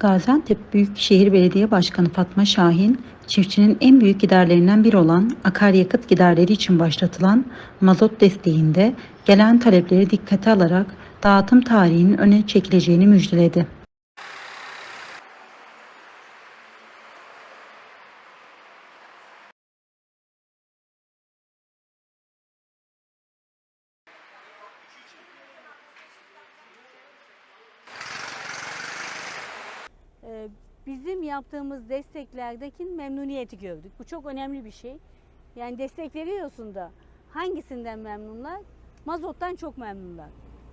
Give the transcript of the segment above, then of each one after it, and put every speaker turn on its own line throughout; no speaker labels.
Gaziantep Büyükşehir Belediye Başkanı Fatma Şahin, çiftçinin en büyük giderlerinden biri olan akaryakıt giderleri için başlatılan mazot desteğinde gelen talepleri dikkate alarak dağıtım tarihinin öne çekileceğini müjdeledi.
Bizim yaptığımız desteklerdeki memnuniyeti gördük. Bu çok önemli bir şey. Yani destek veriyorsun da hangisinden memnunlar? Mazottan çok memnunlar.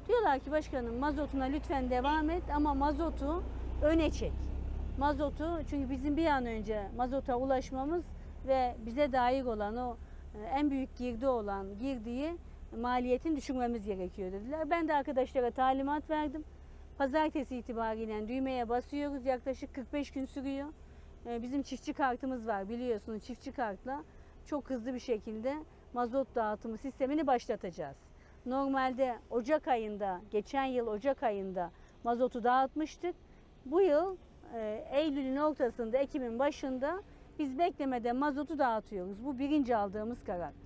Diyorlar ki başkanım mazotuna lütfen devam et ama mazotu öne çek. Mazotu çünkü bizim bir an önce mazota ulaşmamız ve bize dair olan o e, en büyük girdi olan girdiği maliyetin düşürmemiz gerekiyor dediler. Ben de arkadaşlara talimat verdim. Pazartesi itibariyle düğmeye basıyoruz. Yaklaşık 45 gün sürüyor. Ee, Bizim çiftçi kartımız var biliyorsunuz. Çiftçi kartla çok hızlı bir şekilde mazot dağıtımı sistemini başlatacağız. Normalde Ocak ayında, geçen yıl Ocak ayında mazotu dağıtmıştık. Bu yıl e, Eylül'ün ortasında, Ekim'in başında biz beklemeden mazotu dağıtıyoruz. Bu birinci aldığımız karar.